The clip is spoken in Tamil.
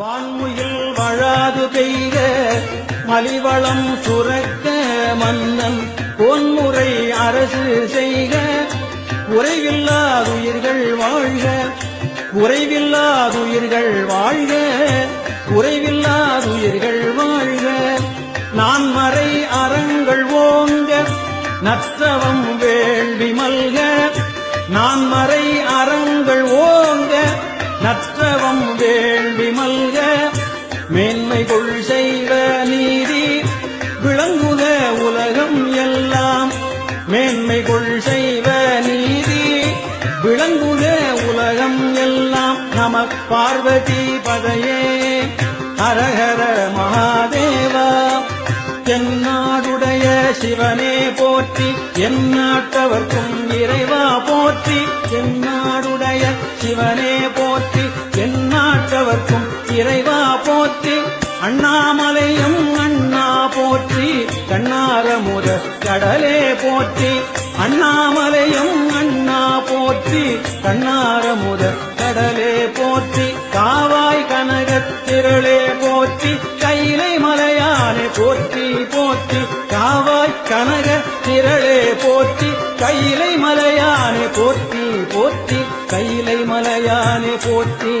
வான்முயில் வழாது பெய்க மலிவளம் சுரக்க மன்னன் பொன்முறை அரசு செய்க. குறைவில்லாதுயிர்கள் வாழ்க குறைவில்லாதுயிர்கள் வாழ்க குறைவில்லாதுயிர்கள் வாழ்க. நான் மறை அறங்கள் ஓங்க நத்தவம் வேள்வி மல்க. நான் மறை அறங்கள் ஓங்க நத்தவம் வேள்வி மல்க. மேன்மை கொள் செய்வ நீதி விளங்குக உலகம் எல்லாம். நம பார்வதி பதையே ஹரஹர மகாதேவா. தென்னாடுடைய சிவனே போற்றி எந்நாட்டவர்க்கும் இறைவா போற்றி. தென்னாடுடைய சிவனே போற்றி எந்நாட்டவர்க்கும் இறைவா போற்றி. அண்ணாமலையும் அண்ணா கடலே போற்றி அண்ணாமலையும் அண்ணா போற்றி கண்ணாரமுத கடலே போற்றி காவாய் கனகத்திரளே போற்றி கைலை மலையானே போற்றி போற்றி காவாய் கனக திரளே போற்றி கைலை மலையானே போற்றி போற்றி கைலை மலையானே போற்றி.